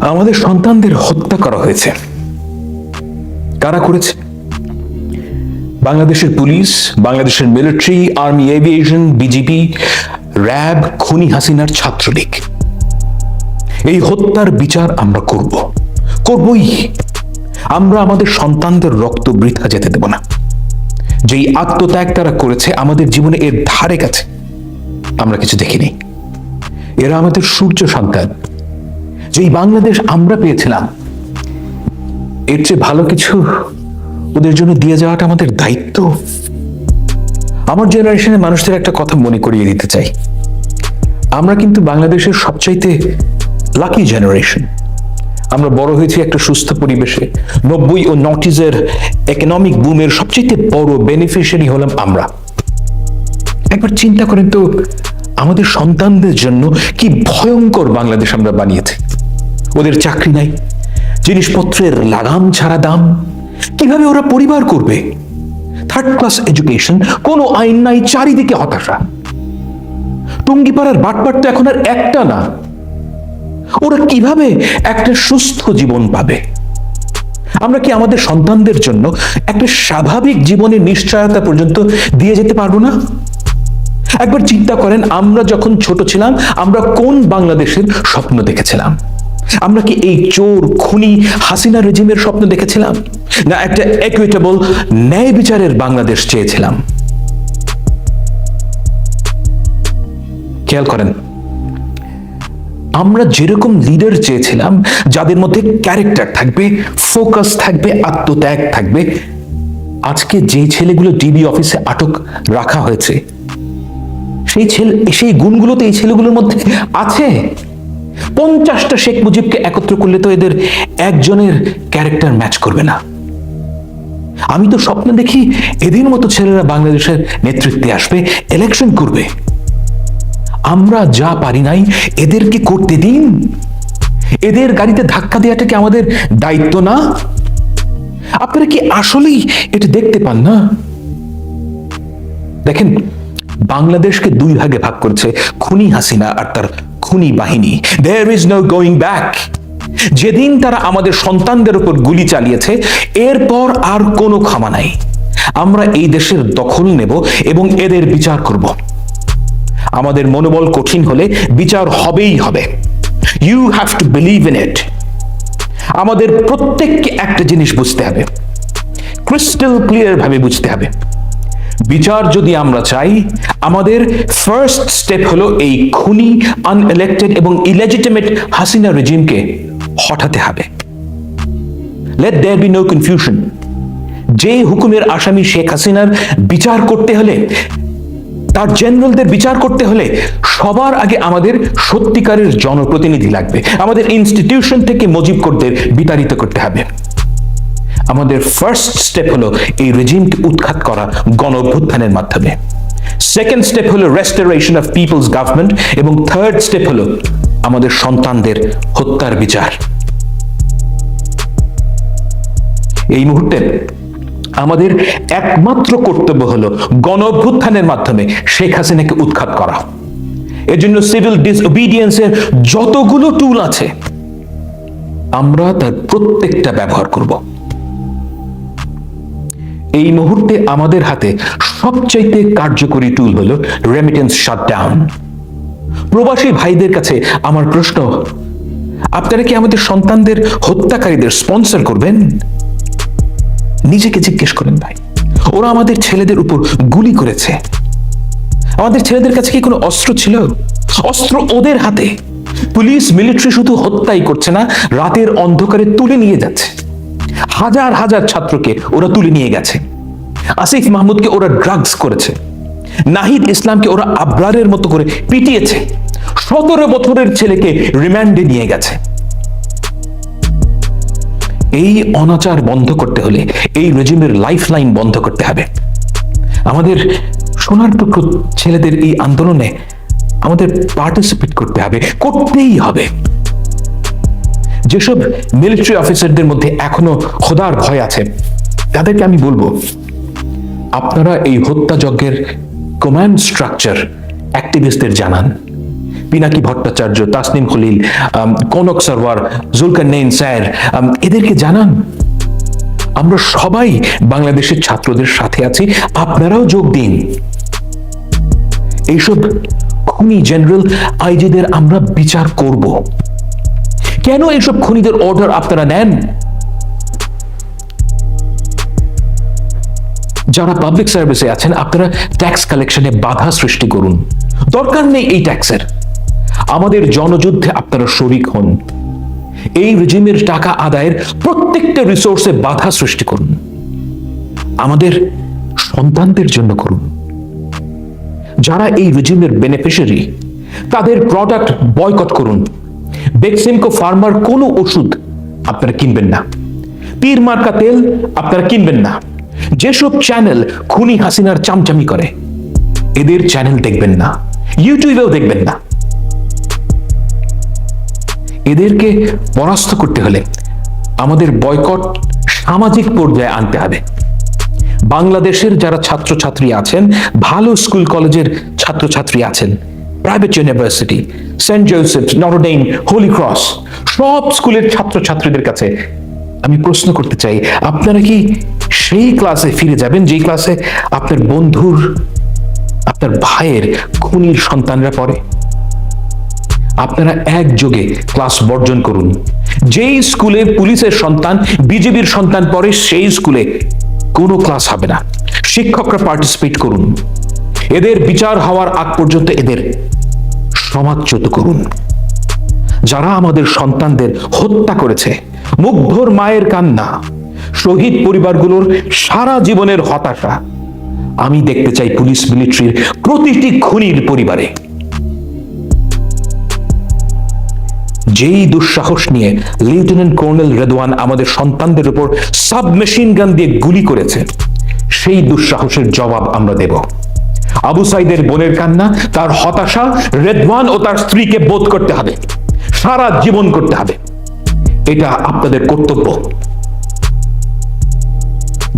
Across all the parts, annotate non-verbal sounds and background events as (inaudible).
আমাদের সন্তানদের হত্যা করা হয়েছে। কারা করেছে? বাংলাদেশের পুলিশ, বাংলাদেশের military, army, aviation, BGB, RAB, খুনি হাসিনার ছাত্রলীগ। এই হত্যার বিচার আমরা করব। করবই। আমরা আমাদের সন্তানদের রক্ত বৃথা যেতে দেব না। যেই আত্মত্যাগ তারা করেছে আমাদের জীবনে এর ধারে কাছে। আমরা কিছু দেখিনি। এরা আমাদের সূর্য সন্তান। যেই বাংলাদেশ আমরা পেয়েছিলাম, এর চেয়ে ভালো কিছু ওদের জন্য দিয়ে যাওয়াটা আমাদের দায়িত্ব। আমার জেনারেশনের মানুষদের একটা কথা মনে করিয়ে দিতে চাই। আমরা কিন্তু বাংলাদেশের সবচাইতে লাকি জেনারেশন আমরা বড় হয়েছি একটা সুস্থ পরিবেশে। নব্বই ও নটিজের ইকোনমিক বুমের সবচেয়ে বড় বেনিফিশিয়ারি হলাম আমরা। একবার চিন্তা করেন তো, আমাদের সন্তানদের জন্য কি ভয়ঙ্কর বাংলাদেশ আমরা বানিয়েছি। ওদের চাকরি নাই, জিনিসপত্রের লাগাম ছাড়া দাম। কীভাবে ওরা পরিবার করবে? থার্ড ক্লাস এডুকেশন কোনো আইন নাই, চারিদিকে হতাশা। টুঙ্গিপাড়ার বাটপাট তো এখন আর একটা না। ওরা কীভাবে একটা সুস্থ জীবন পাবে? আমরা কি আমাদের সন্তানদের জন্য একটা স্বাভাবিক জীবনের নিশ্চয়তা পর্যন্ত দিয়ে যেতে পারব না? একবার চিন্তা করেন, আমরা যখন ছোট ছিলাম, আমরা কোন বাংলাদেশের স্বপ্ন দেখেছিলাম? আমরা কি এই চোর, খুনি হাসিনা রেজিমের স্বপ্ন দেখেছিলাম? না, একটা একুইটেবল ন্যায় বিচারের বাংলাদেশ চেয়েছিলাম। খেয়াল করেন, আমরা যেরকম লিডার চেয়েছিলাম, যাদের মধ্যে ক্যারেক্টার থাকবে ফোকাস থাকবে, আত্মত্যাগ থাকবে, আজকে যে ছেলেগুলো ডিবি অফিসে আটক রাখা হয়েছে, সেই ছেলে, সেই গুণগুলো তো এই ছেলেগুলোর মধ্যে আছে। পঞ্চাশটা শেখ মুজিবকে একত্র করলে তো এদের একজনের ক্যারেক্টার ম্যাচ করবে না। আমি তো স্বপ্ন দেখি এদের মতো ছেলেরা বাংলাদেশের নেতৃত্বে আসবে ইলেকশন করবে। আমরা যা পারি নাই এদেরকে করতে দিন? এদের গাড়িতে ধাক্কা দেওয়াটা কি আমাদের দায়িত্ব না? আপনারা কি আসলেই এটা দেখতে পান না? দেখেন, বাংলাদেশকে দুই ভাগে ভাগ করেছে খুনি হাসিনা আর তার খুনি বাহিনী। There is no going back যেদিন তারা আমাদের সন্তানদের উপর গুলি চালিয়েছে, এরপর আর কোনো ক্ষমা নাই। আমরা এই দেশের দখল নেব এবং এদের বিচার করব। আমাদের মনোবল কঠিন হলে বিচার হবেই হবে। You have to believe in it আমাদের প্রত্যেককে একটা জিনিস বুঝতে হবে। ক্রিস্টাল ক্লিয়ার ভাবে বুঝতে হবে। বিচার যদি আমরা চাই, আমাদের ফার্স্ট স্টেপ হলো এই খুনি আনএলেক্টেড এবং ইলেজিটিমেট হাসিনা রেজিমকে হটাতে হবে। Let there be no confusion যে হুকুমের আসামি শেখ হাসিনার বিচার করতে হলে, তার জেনারেলদের বিচার করতে হলে সবার আগে আমাদের সত্যিকারের জনপ্রতিনিধি লাগবে। আমাদের ইনস্টিটিউশন থেকে মুজিব করদের বিতাড়িত করতে হবে। আমাদের ফার্স্ট স্টেপ হলো এই রেজিমকে উৎখাত করা গণ অভ্যুত্থানের মাধ্যমে। সেকেন্ড স্টেপ হলো রেস্টোরেশন অফ পিপলস গভর্নমেন্ট এবং থার্ড স্টেপ হলো আমাদের সন্তানদের হত্যার বিচার। এই মুহূর্তে আমাদের একমাত্র কর্তব্য হলো গণ অভ্যুত্থানের মাধ্যমে শেখ হাসিনাকে উৎখাত করা। এর জন্য সিভিল ডিসঅবিডিয়েন্সের যতগুলো টুল আছে, আমরা তার প্রত্যেকটা ব্যবহার করব। এই মুহূর্তে আমাদের হাতে সবচাইতে কার্যকরী টুল হলো রেমিটেন্স শাটডাউন প্রবাসী ভাইদের কাছে আমার প্রশ্ন, আপনারা কি আমাদের সন্তানদের হত্যাকারীদের স্পন্সর করবেন? নিজেকে জিজ্ঞেস করেন ভাই, ওরা আমাদের ছেলেদের উপর গুলি করেছে। আমাদের ছেলেদের কাছে কি কোনো অস্ত্র ছিল? অস্ত্র ওদের হাতে। পুলিশ মিলিটারি শুধু হত্যাই করছে না, রাতের অন্ধকারে তুলে নিয়ে যাচ্ছে। হাজার হাজার ছাত্রকে ওরা তুলে নিয়ে গেছে। আসিফ মাহমুদকে ওরা ড্রাগস করেছে। নাহিদ ইসলামকে ওরা আবরারের মতো করে পিটিয়েছে। সতেরো বছরের ছেলেকে রিমান্ডে নিয়ে গেছে। এই অনাচার বন্ধ করতে হলে এই রেজিমের লাইফ লাইন বন্ধ করতে হবে। আমাদের সোনার টুকরো ছেলেদের এই আন্দোলনে আমাদের পার্টিসিপেট করতে হবে, করতেই হবে। যেসব মিলিটারি অফিসারদের মধ্যে এখনও খোদার ভয় আছে, তাদেরকে আমি বলব, আপনারা এই হত্যাযজ্ঞের কমান্ড স্ট্রাকচার অ্যাক্টিভিস্টদের জানান। পিনাকি ভট্টাচার্য, তাসনিম খলিল কনক সরওয়ার, জুলকারনাইন স্যার এদেরকে জানান, আমরা সবাই বাংলাদেশের ছাত্রদের সাথে আছি, আপনারাও যোগ দিন। এইসব খুনি জেনারেল আইজিদের আমরা বিচার করব। কেন এইসব খুনিদের অর্ডার আপনারা নেন? যারা পাবলিক সার্ভিসে আছেন, আপনারা ট্যাক্স কালেকশনে বাধা সৃষ্টি করুন। দরকার নেই এই ট্যাক্সের আমাদের জনযুদ্ধে আপনারা শরিক হন। এই রেজিমের টাকা আদায়ের প্রত্যেকটা রিসোর্সে বাধা সৃষ্টি করুন। আমাদের সন্তানদের জন্য করুন। যারা এই রেজিমের বেনিফিশিয়ারি তাদের প্রোডাক্ট বয়কট করুন। বেক্সিমকো ফার্মার কোনো ওষুধ আপনারা কিনবেন না। পীর মার্কা তেল আপনারা কিনবেন না। যেসব চ্যানেল খুনি হাসিনার চামচামি করে, এদের চ্যানেল দেখবেন না। ইউটিউবেও দেখবেন না। এদেরকে পরাস্ত করতে হলে আমাদের বয়কট সামাজিক পর্যায়ে আনতে হবে। বাংলাদেশের যারা ছাত্রছাত্রী আছেন, ভালো স্কুল কলেজের ছাত্রছাত্রী আছেন private university Saint Joseph নরডেইন Holi cross সব স্কুলের ছাত্রছাত্রীদের কাছে আমি প্রশ্ন করতে চাই, আপনারা কি সেই ক্লাসে ফিরে যাবেন যেই ক্লাসে আপনার বন্ধুর, আপনার ভাইয়ের খুনির সন্তানরা পড়ে? আপনারা একযোগে ক্লাস বর্জন করুন। যেই স্কুলে পুলিশের সন্তান, বিজেপির সন্তান পড়ে, সেই স্কুলে কোনো ক্লাস হবে না। শিক্ষকরা পার্টিসিপেট করুন। এদের বিচার হওয়ার আগ পর্যন্ত এদের সমাজচ্যুত করুন। যারা আমাদের সন্তানদের হত্যা করেছে, মুগ্ধর মায়ের কান্না, শহীদ পরিবারগুলোর সারা জীবনের হতাশা, আমি দেখতে চাই পুলিশ মিলিটারির প্রতিটি খুনির পরিবারে। যেই দুঃসাহস নিয়ে লেফটেন্যান্ট কর্নেল রেদওয়ান আমাদের সন্তানদের উপর সাবমেশিন গান দিয়ে গুলি করেছে, সেই দুঃসাহসের জবাব আমরা দেব। আবু সাইদের বোনের কান্না, তার হতাশা, রেদওয়ান ও তার স্ত্রীকে বোধ করতে হবে। সারা জীবন করতে হবে। এটা আপনাদের কর্তব্য।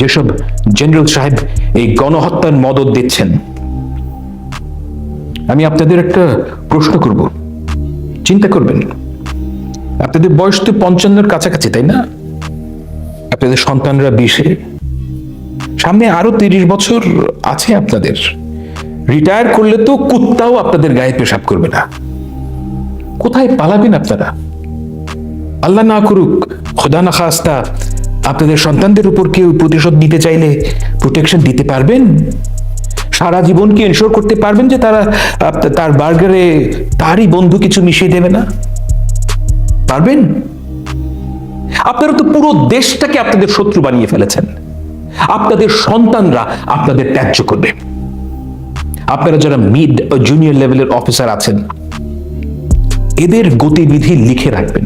যেসব জেনারেল সাহেব এই গণহত্যার মদত দিচ্ছেন, আমি আপনাদের একটা প্রশ্ন করব। চিন্তা করবেন আপনাদের বয়স তো পঞ্চান্নর কাছাকাছি, তাই না? আপনাদের সন্তানরা বিশে। সামনে আরও তিরিশ বছর আছে আপনাদের। রিটায়ার করলে তো কুত্তাও আপনাদের গায়ে পেশাব করবে না। কোথায় পালাবেন আপনারা? আল্লাহ না করুক, খোদা না খাস্তা, আপনাদের সন্তানদের উপর কেউ প্রতিশোধ নিতে চাইলে প্রোটেকশন দিতে পারবেন? সারা জীবন কি এনশোর করতে পারবেন যে তারা তার বার্গারে তারই বন্ধু কিছু মিশিয়ে দেবে না? পারবেন? আপনারা তো পুরো দেশটাকে আপনাদের শত্রু বানিয়ে ফেলেছেন। আপনাদের সন্তানরা আপনাদের ত্যায্য করবে। আপনারা যারা মিড ও জুনিয়র লেভেলের অফিসার আছেন, এদের গতিবিধি লিখে রাখবেন।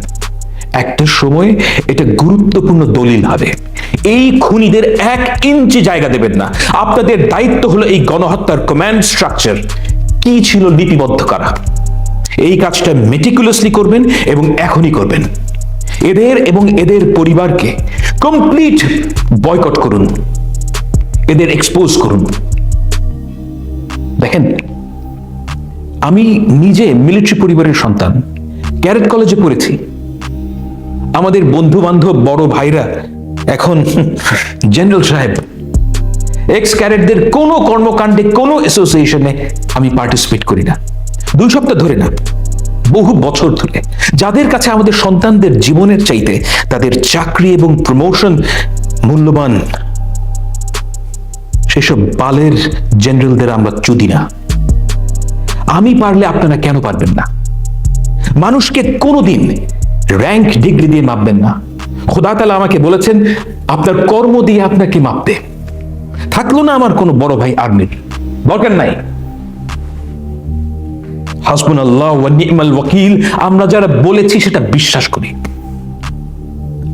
একটা সময় এটা গুরুত্বপূর্ণ দলিল হবে। এই খুনিদের এক ইঞ্চি জায়গা দেবেন না। আপনাদের দায়িত্ব হলো এই গণহত্যার কমান্ড স্ট্রাকচার কি ছিল লিপিবদ্ধ করা? এই কাজটা মেটিকুলাসলি করবেন এবং এখনই করবেন। এদের এবং এদের পরিবারকে কমপ্লিট বয়কট করুন। এদের এক্সপোজ করুন। দেখেন, আমি নিজে মিলিটারি পরিবারের সন্তান, ক্যারেট কলেজে পড়েছি। আমাদের বন্ধু বান্ধব বড় ভাইরা এখন (laughs) জেনারেল সাহেব এক্স ক্যারেটদের কোনো কর্মকাণ্ডে, কোনো অ্যাসোসিয়েশনে আমি পার্টিসিপেট করি না। দুই সপ্তাহ ধরে না, বহু বছর ধরে। যাদের কাছে আমাদের সন্তানদের জীবনের চাইতে তাদের চাকরি এবং প্রমোশন মূল্যবান সেসব বালের জেনারেলদের আমরা চুদি না। আমি পারলে আপনারা কেন পারবেন না? মানুষকে কোনোদিন র্যাঙ্ক ডিগ্রি দিয়ে মাপবেন না। খোদা তালা আমাকে বলেছেন, আপনার কর্ম দিয়ে আপনাকে মাপতে। থাকল না আমার কোনো বড় ভাই আর্মির। দরকার নাই। হাসবুন আল্লাহ নিমাল ওয়াকিল, আমরা যারা বলেছি সেটা বিশ্বাস করি।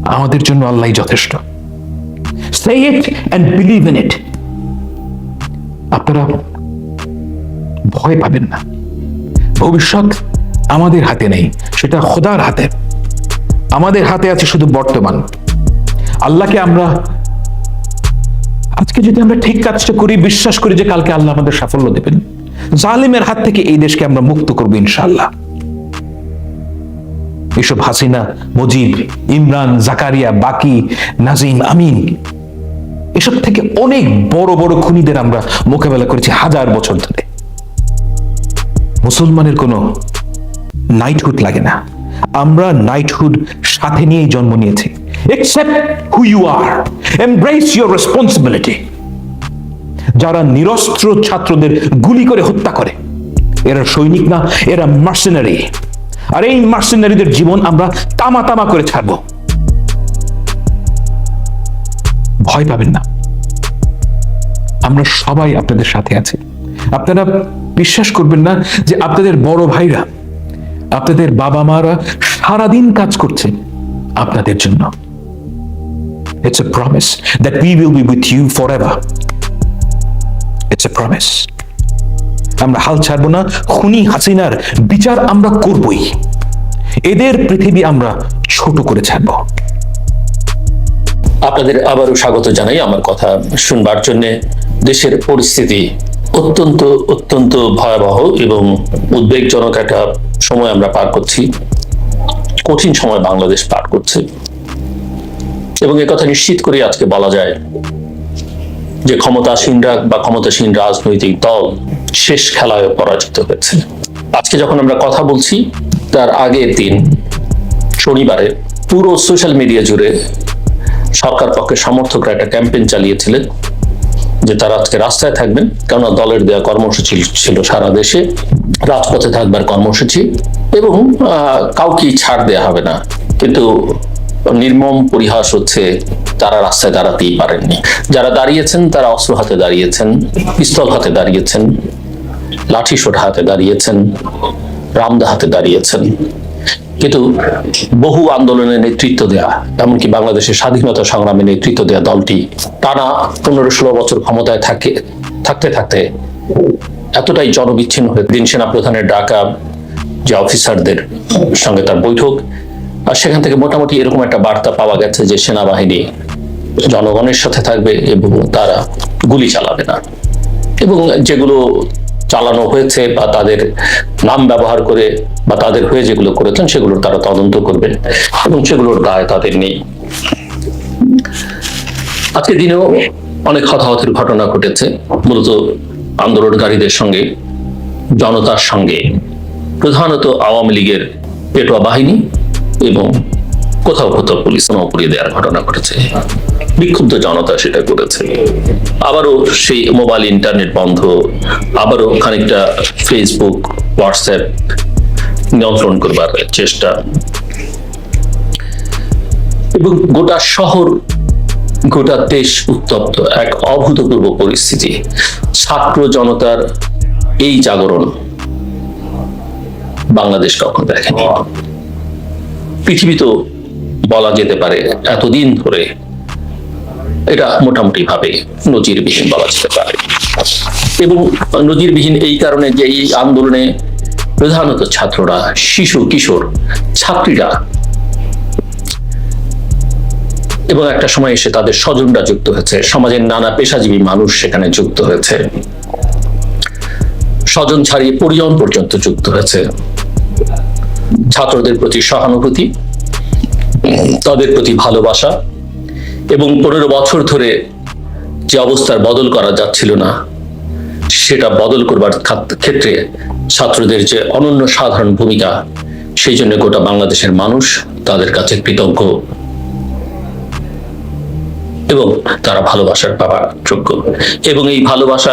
আমাদের জন্য আল্লাহ যথেষ্ট। Say it and believe in it আপনারা ভয় পাবেন না। ভবিষ্যৎ আমাদের হাতে নেই, সেটা খোদার হাতে। আমাদের হাতে আছে শুধু বর্তমান। আল্লাহকে আমরা আজকে যদি আমরা ঠিক কাজটা করি, বিশ্বাস করি যে কালকে আল্লাহ আমাদের সাফল্য দেবেন। জালিমের হাত থেকে এই দেশকে আমরা মুক্ত করব ইনশাআল্লাহ। এসব হাসিনা মুজিব ইমরান, জাকারিয়া, বাকি, নাজিম, আমিন। এসব থেকে অনেক বড় বড় খুনিদের আমরা মোকাবেলা করেছি হাজার বছর ধরে। মুসলমানের কোনো নাইটহুড লাগে না। আমরা নাইটহুড সাথে নিয়েই জন্ম নিয়েছি। Accept who you are embrace your responsibility যারা নিরস্ত্র ছাত্রদের গুলি করে হত্যা করে, এরা সৈনিক না, এরা মার্সেনারি আর এই মার্সেনারিদের জীবন আমরা তামা তামা করে ছাড়বো। ভয় পাবেন না। আমরা সবাই আপনাদের সাথে আছি। আপনারা বিশ্বাস করবেন না যে আপনাদের বড় ভাইরা, আপনাদের বাবা মারা সারাদিন কাজ করছে আপনাদের জন্য। A promise that we will be with you forever it's a promise আমরা হাল ছাড়বো না, খুনি হাসিনার বিচার আমরা করবই। এদের পৃথিবী আমরা ছোট করে ছাড়বো। আপনাদের আবারও স্বাগত জানাই আমার কথা শুনবার জন্য। দেশের পরিস্থিতি অত্যন্ত অত্যন্ত ভয়াবহ এবং উদ্বেগজনক একটা সময় আমরা পার করছি। কঠিন সময় বাংলাদেশ পার করছে। এবং কথা নিশ্চিত করে আজকে বলা যায় যে ক্ষমতাসীনরা বা ক্ষমতাসীন রাজনৈতিক দল শেষ খেলায় পরাজিত হয়েছে। আজকে যখন আমরা কথা বলছি, তার আগের দিন শনিবারে পুরো সোশ্যাল মিডিয়া জুড়ে সরকার পক্ষে সমর্থকরা একটা ক্যাম্পেইন চালিয়েছিলেন যে তারা আজকে রাস্তায় থাকবেন কেননা দলের দেওয়া কর্মসূচি ছিল সারা দেশে রাজপথে থাকবার কর্মসূচি এবং আহ, কাউকেই ছাড় দেয়া হবে না। কিন্তু নির্মম পরিহাস হচ্ছে তারা রাস্তায় দাঁড়াতেই পারেননি। যারা দাঁড়িয়েছেন তারা অস্ত্র হাতে দাঁড়িয়েছেন পিস্তল হাতে দাঁড়িয়েছেন লাঠি সোট হাতে দাঁড়িয়েছেন রামদা হাতে দাঁড়িয়েছেন। কিন্তু বহু আন্দোলনে নেতৃত্ব দেয়া, এমনকি বাংলাদেশের স্বাধীনতা সংগ্রামে নেতৃত্ব দেয়া দলটি টানা পনেরো ষোলো বছর ক্ষমতায় থাকে, থাকতে থাকতে এতটাই জনবিচ্ছিন্ন হয়ে দিন সেনা প্রধানের ডাকা যে অফিসারদের সঙ্গে তার বৈঠক। আর সেখান থেকে মোটামুটি এরকম একটা বার্তা পাওয়া গেছে যে সেনাবাহিনী জনগণের সাথে থাকবে এবং তারা গুলি চালাবে না। এবং যেগুলো চালানো হয়েছে বা তাদের নাম ব্যবহার করে বা তাদের হয়ে যেগুলো করেছেন, সেগুলোর তারা তদন্ত করবেন এবং সেগুলোর দায় তাদের নেই। আজকে দিনেও অনেক হতাহতের ঘটনা ঘটেছে, মূলত আন্দোলনকারীদের সঙ্গে, জনতার সঙ্গে। প্রধানত আওয়ামী লীগের পেটোয়া বাহিনী এবং কোথাও কোথাও পুলিশ পুড়িয়ে দেওয়ার ঘটনা ঘটেছে। বিক্ষুব্ধ জনতা সেটা করেছে। আবারও সেই মোবাইল ইন্টারনেট বন্ধ, আবারও খানিকটা ফেসবুক হোয়াটসঅ্যাপ নিয়ন্ত্রণ করবার চেষ্টা। এবং গোটা শহর, গোটা দেশ উত্তপ্ত এক অভূতপূর্ব পরিস্থিতি। ছাত্র জনতার এই জাগরণ বাংলাদেশ কখনো দেখেনি। পৃথিবী তো বলা যেতে পারে এতদিন ধরে এটা মোটামুটি ভাবে নজিরবিহীন বলা যেতে পারে। এবং নজিরবিহীন এই কারণে যে এই আন্দোলনে প্রধানত ছাত্ররা, শিশু, কিশোর, ছাত্রীরা এবং একটা সময় এসে তাদের স্বজনরা যুক্ত হয়েছে। সমাজের নানা পেশাজীবী মানুষ সেখানে যুক্ত হয়েছে। স্বজন ছাড়িয়ে পরিজন পর্যন্ত যুক্ত হয়েছে। ছাত্রদের প্রতি সহানুভূতি, তাদের প্রতি ভালোবাসা এবং পনেরো বছর ধরে যে অবস্থার বদল করা যাচ্ছিল না, সেটা বদল করবার ক্ষেত্রে ছাত্রদের যে অনন্য সাধারণ ভূমিকা, সেই জন্য গোটা বাংলাদেশের মানুষ তাদের কাছে কৃতজ্ঞ এবং তারা ভালোবাসার পাওয়ার যোগ্য। এবং এই ভালোবাসা